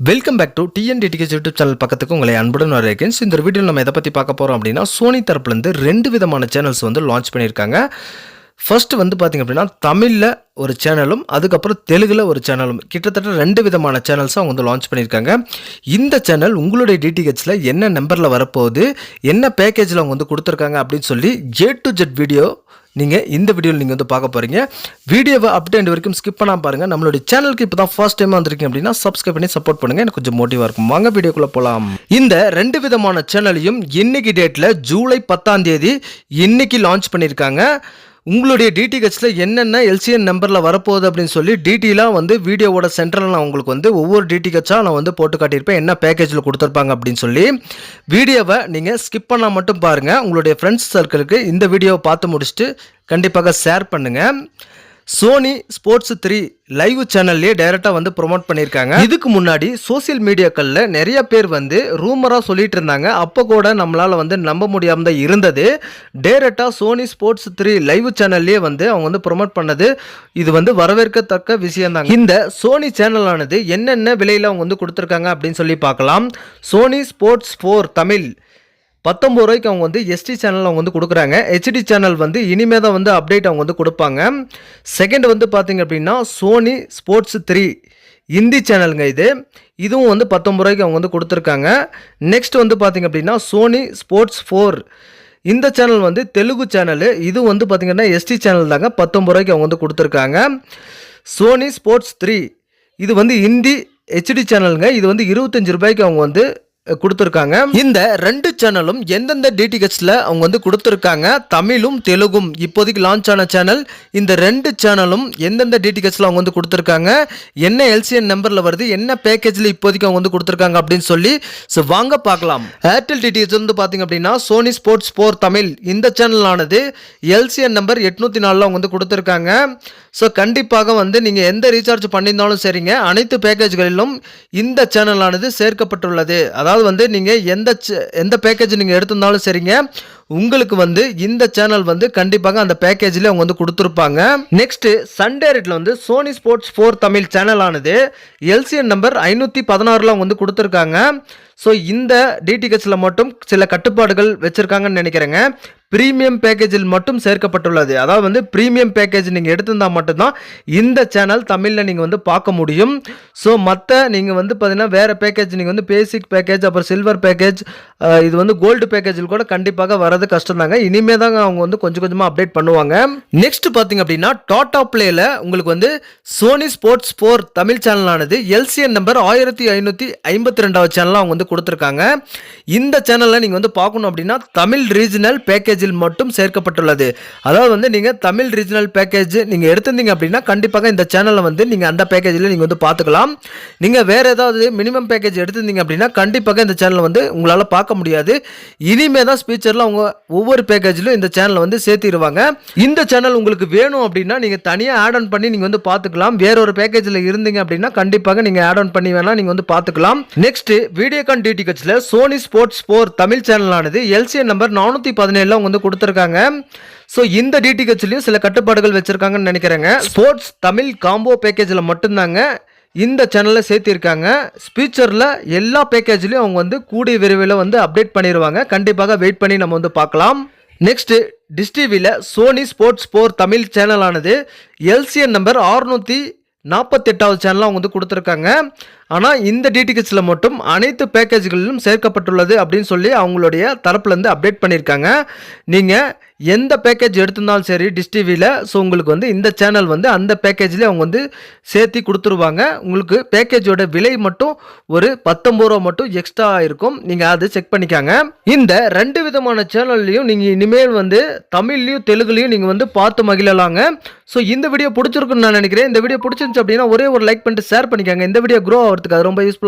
Welcome back to டிஎன்டிடிகேஸ் YouTube channel பக்கத்துக்கு உங்களை அன்புடன் வரேன் So, இந்த வீடியோவில் நம்ம எதை பற்றி பார்க்க போகிறோம் அப்படின்னா சோனி தரப்புலேருந்து ரெண்டு விதமான சேனல்ஸ் வந்து லான்ச் பண்ணியிருக்காங்க. ஃபர்ஸ்ட் வந்து பார்த்திங்க அப்படின்னா தமிழில் ஒரு சேனலும் அதுக்கப்புறம் தெலுங்கில் ஒரு சேனலும் கிட்டத்தட்ட ரெண்டு விதமான சேனல்ஸும் அவங்க வந்து லான்ச் பண்ணியிருக்காங்க. இந்த சேனல் உங்களுடைய டிடிஹெச்சில் என்ன நம்பரில் வரப்போகுது என்ன பேக்கேஜில் அவங்க வந்து கொடுத்துருக்காங்க அப்படின்னு சொல்லி ஜே டு ஜெட் வீடியோ நீங்கள் இந்த வீடியோவில் நீங்கள் வந்து பார்க்க போகிறீங்க வீடியோவை அப்டேட் வரைக்கும் ஸ்கிப் பண்ணாம பாருங்கள் நம்மளுடைய சேனலுக்கு இப்போ தான் ஃபர்ஸ்ட் டைம் வந்திருக்கீங்க அப்படின்னா சப்ஸ்கிரைப் பண்ணி சப்போர்ட் பண்ணுங்கள் எனக்கு கொஞ்சம் மோட்டிவாக இருக்கும். வாங்க வீடியோக்குள்ளே போகலாம் இந்த ரெண்டு விதமான சேனலையும் இன்னைக்கு டேட்டில் ஜூலை பத்தாம் தேதி இன்னைக்கு லான்ச் பண்ணியிருக்காங்க. உங்களுடைய டிடிஹெச்சில் என்னென்ன எல்சிஎன் நம்பரில் வரப்போகுது அப்படின்னு சொல்லி டீட்டெயிலாக வந்து வீடியோவோட சென்டரில் நான் உங்களுக்கு வந்து ஒவ்வொரு டிடிஹெச்சாக நான் வந்து போட்டு காட்டியிருப்பேன். என்ன பேக்கேஜில் கொடுத்துருப்பாங்க அப்படின்னு சொல்லி. வீடியோவை நீங்கள் ஸ்கிப் பண்ணால் மட்டும் பாருங்கள் உங்களுடைய ஃப்ரெண்ட்ஸ் சர்க்கிளுக்கு இந்த வீடியோவை பார்த்து முடிச்சுட்டு கண்டிப்பாக ஷேர் பண்ணுங்கள் சோனி ஸ்போர்ட்ஸ் த்ரீ லைவ் சேனல்லே டைரெக்டாக வந்து ப்ரொமோட் பண்ணியிருக்காங்க. இதுக்கு முன்னாடி சோஷியல் மீடியாக்களில் நிறைய பேர் வந்து ரூமராக சொல்லிட்டு இருந்தாங்க. அப்போ கூட நம்மளால் வந்து நம்ப முடியாமல் தான் இருந்தது. டைரெக்டாக சோனி ஸ்போர்ட்ஸ் த்ரீ லைவ் சேனல்லே வந்து அவங்க வந்து ப்ரொமோட் பண்ணது. இது வந்து வரவேற்கத்தக்க விஷயம் தாங்க. இந்த சோனி சேனலானது என்னென்ன விலையில் அவங்க வந்து கொடுத்துருக்காங்க அப்படின்னு சொல்லி பார்க்கலாம். சோனி ஸ்போர்ட்ஸ் ஃபோர் தமிழ் பத்தொம்பது ரூபாய்க்கு அவங்க வந்து எஸ்டி சேனல் அவங்க வந்து கொடுக்குறாங்க. ஹெச்டி சேனல் வந்து இனிமே தான் வந்து அப்டேட் அவங்க வந்து கொடுப்பாங்க. செகண்ட் வந்து பார்த்தீங்க அப்படின்னா சோனி ஸ்போர்ட்ஸ் த்ரீ ஹிந்தி சேனலுங்க இது. இதுவும் வந்து பத்தொம்பது ரூபாய்க்கு அவங்க வந்து கொடுத்துருக்காங்க. நெக்ஸ்ட் வந்து பார்த்தீங்க அப்படின்னா சோனி ஸ்போர்ட்ஸ் ஃபோர் இந்த சேனல் வந்து தெலுங்கு சேனலு இது வந்து பார்த்திங்கன்னா எஸ்டி சேனல் தாங்க பத்தொம்பது ரூபாய்க்கு அவங்க வந்து கொடுத்துருக்காங்க. சோனி ஸ்போர்ட்ஸ் த்ரீ இது வந்து ஹிந்தி ஹெச்டி சேனலுங்க இது வந்து இருபத்தஞ்சு ரூபாய்க்கு அவங்க வந்து கொடுத்துருக்காங்க. இந்த ரெண்டு சேனலும் எந்தெந்த டிடிஹெச்ல அவங்க வந்து கொடுத்துருக்காங்க? தமிழும் தெலுங்கும் இப்போதைக்கு லான்ச் ஆன சேனல் இந்த ரெண்டு சேனலும் எந்தெந்த டிடிஹெச்ல அவங்க வந்து கொடுத்துருக்காங்க? என்ன எல்சிஎன் நம்பர்ல வருது? என்ன பேக்கேஜ்ல இப்போதைக்கு அவங்க வந்து கொடுத்துருக்காங்க அப்படின்னு சொல்லி ஸோ வாங்க பார்க்கலாம். ஏர்டெல் டிடிஹெச் வந்து பார்த்தீங்க அப்படின்னா சோனி ஸ்போர்ட்ஸ் ஃபோர் தமிழ். இந்த சேனலானது எல்சிஎன் நம்பர் எட்நூத்தி நாலில் அவங்க வந்து கொடுத்துருக்காங்க. ஸோ கண்டிப்பாக வந்து நீங்கள் எந்த ரீசார்ஜ் பண்ணியிருந்தாலும் சரிங்க. அனைத்து பேக்கேஜ்களிலும் இந்த சேனலானது சேர்க்கப்பட்டுள்ளது. அதாவது வந்து நீங்கள் எந்த எந்த பேக்கேஜ் நீங்கள் எடுத்திருந்தாலும் சரிங்க. உங்களுக்கு வந்து இந்த சேனல் வந்து கண்டிப்பாக அந்த பேக்கேஜில் அவங்க வந்து கொடுத்துருப்பாங்க. நெக்ஸ்ட்டு சண்டே ரேட்டில் வந்து சோனி ஸ்போர்ட்ஸ் ஃபோர் தமிழ் சேனலானது எல்சிஎன் நம்பர் ஐநூற்றி பதினாறில் அவங்க வந்து கொடுத்துருக்காங்க. ஸோ இந்த டிடிஹெச்சில் மட்டும் சில கட்டுப்பாடுகள் வச்சுருக்காங்கன்னு நினைக்கிறேங்க. ப்ரீமியம் பேக்கேஜில் மட்டும் சேர்க்கப்பட்டுள்ளது. அதாவது வந்து ப்ரீமியம் பேக்கேஜ் நீங்கள் எடுத்திருந்தால் மட்டும்தான் இந்த சேனல் தமிழில் நீங்கள் வந்து பார்க்க முடியும். ஸோ மற்ற நீங்கள் வந்து பார்த்தீங்கன்னா வேறு பேக்கேஜ் நீங்கள் வந்து பேசிக் பேக்கேஜ் அப்புறம் சில்வர் பேக்கேஜ் இது வந்து கோல்டு பேக்கேஜில் கூட கண்டிப்பாக வரது கஷ்டம் தாங்க இனிமே தாங்க அவங்க வந்து கொஞ்சம் கொஞ்சமாக அப்டேட் பண்ணுவாங்க. நெக்ஸ்ட் பார்த்தீங்க அப்படின்னா டாடா பிளேயில் உங்களுக்கு வந்து சோனி ஸ்போர்ட்ஸ் ஃபோர் தமிழ் சேனலானது எல்சிஎன் நம்பர் ஆயிரத்தி ஐநூற்றி ஐம்பத்தி ரெண்டாவது சேனலாக அவங்க வந்து கொடுத்துருக்காங்க. இந்த சேனலில் நீங்கள் வந்து பார்க்கணும் அப்படின்னா தமிழ் ரீஜனல் பேக்கேஜில் மட்டும் சேர்க்கப்பட்டுள்ளது. அதாவது வந்து நீங்கள் தமிழ் ரீஜனல் பேக்கேஜ் நீங்கள் எடுத்திருந்தீங்க அப்படின்னா கண்டிப்பாக இந்த சேனலில் வந்து நீங்கள் அந்த பேக்கேஜில் நீங்கள் வந்து பார்த்துக்கலாம். நீங்கள் வேறு ஏதாவது மினிமம் பேக்கேஜ் எடுத்திருந்தீங்க அப்படின்னா கண்டிப்பாக இந்த சேனலை வந்து உங்களால் பார்க்க முடியாது. இனிமே தான் ஸ்பீச்சரில் அவங்க ஒவ்வொரு பேக்கேஜிலும் இந்த சேனலை வந்து சேர்த்திடுவாங்க இந்த சேனல் உங்களுக்கு வேணும் அப்படின்னா நீங்கள் தனியாக ஆட் ஆன் பண்ணி நீங்கள் வந்து பார்த்துக்கலாம். வேற ஒரு பேக்கேஜில் இருந்தீங்க அப்படின்னா கண்டிப்பாக நீங்கள் ஆட் ஆன் பண்ணி வேணால் நீங்கள் வந்து பார்த்துக்கலாம். நெக்ஸ்ட் வீடியோகான் டிடிஹெச்சில் சோனி ஸ்போர்ட்ஸ் ஃபோர் தமிழ் சேனலானது எல்சிஎன் நம்பர் நானூற்றி பதினேழில் அவங்க வந்து கொடுத்துருக்காங்க. ஸோ இந்த டிடிஹெச்லையும் சில கட்டுப்பாடுகள் வச்சுருக்காங்கன்னு நினைக்கிறேங்க. ஸ்போர்ட்ஸ் தமிழ் காம்போ பேக்கேஜில் மட்டும்தாங்க இந்த சேனலில் சேர்த்திருக்காங்க. ஸ்பீச்சரில் எல்லா பேக்கேஜ்லையும் அவங்க வந்து கூடிய விரைவில் வந்து அப்டேட் பண்ணிடுவாங்க கண்டிப்பாக வெயிட் பண்ணி நம்ம வந்து பார்க்கலாம். நெக்ஸ்ட்டு டிஷ் டிவியில் சோனி ஸ்போர்ட்ஸ் ஃபோர் தமிழ் சேனலானது எல்சிஎன் நம்பர் ஆறுநூற்றி நாற்பத்தெட்டாவது சேனலாக அவங்க வந்து கொடுத்துருக்காங்க. ஆனால் இந்த டிடிஹெச்சில் மட்டும் அனைத்து பேக்கேஜ்களிலும் சேர்க்கப்பட்டுள்ளது அப்படின்னு சொல்லி அவங்களுடைய தரப்புலேருந்து அப்டேட் பண்ணியிருக்காங்க. நீங்கள் எந்த பேக்கேஜ் எடுத்திருந்தாலும் சரி டிஷ் டிவியில் ஸோ உங்களுக்கு வந்து இந்த சேனல் வந்து அந்த பேக்கேஜ்லேயே அவங்க வந்து சேர்த்தி கொடுத்துருவாங்க. உங்களுக்கு பேக்கேஜோட விலை மட்டும் ஒரு பத்தொம்பது ரூபா மட்டும் எக்ஸ்ட்ரா இருக்கும். நீங்கள் அதை செக் பண்ணிக்காங்க. இந்த ரெண்டு விதமான சேனல்லையும் நீங்கள் இனிமேல் வந்து தமிழ்லையும் தெலுங்குலையும் நீங்கள் வந்து பார்த்து மகிழலாங்க. ஸோ இந்த வீடியோ பிடிச்சிருக்குன்னு நான் நினைக்கிறேன். இந்த வீடியோ பிடிச்சிருந்துச்சு அப்படின்னா ஒரே ஒரு லைக் பண்ணிட்டு ஷேர் பண்ணிக்காங்க. இந்த வீடியோ க்ரோ ஆகிறதுக்கு அது ரொம்ப யூஸ்ஃபுல்லாக